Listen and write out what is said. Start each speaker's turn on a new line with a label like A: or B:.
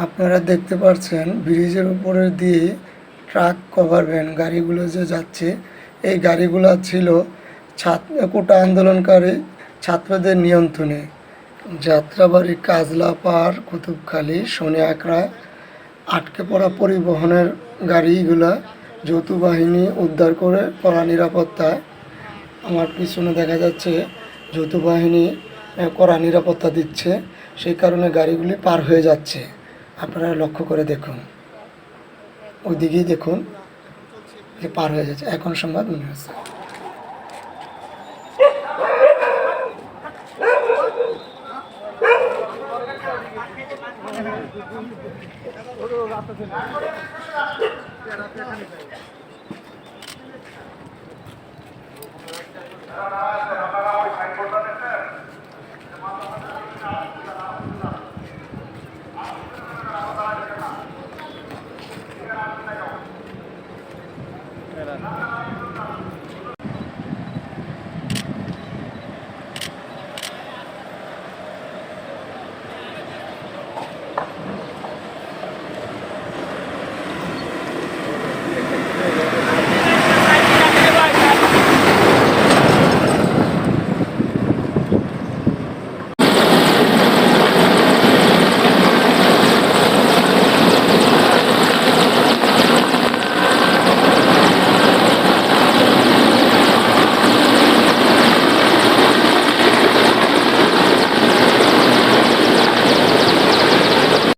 A: আপনারা দেখতে পাচ্ছেন ব্রিজের উপরে দিয়ে ট্রাক কভার ভ্যান গাড়িগুলো যে যাচ্ছে, এই গাড়িগুলো ছিল ছাত্র কোটা আন্দোলনকারী ছাত্রদের নিয়ন্ত্রণে। যাত্রাবাড়ি, কাজলা পাহাড়, কুতুবখালী শনি আকড়া, আটকে পড়া পরিবহনের গাড়িগুলা যৌথ বাহিনী উদ্ধার করে কড়া নিরাপত্তা। আমার পিছনে দেখা যাচ্ছে যৌথ বাহিনী কড়া নিরাপত্তা দিচ্ছে, সেই কারণে গাড়িগুলি পার হয়ে যাচ্ছে। আপনারা লক্ষ্য করে দেখুন ওদিকেই দেখুন যে পার হয়ে যাচ্ছে এখন সংবাদ মনে হচ্ছে Thank you.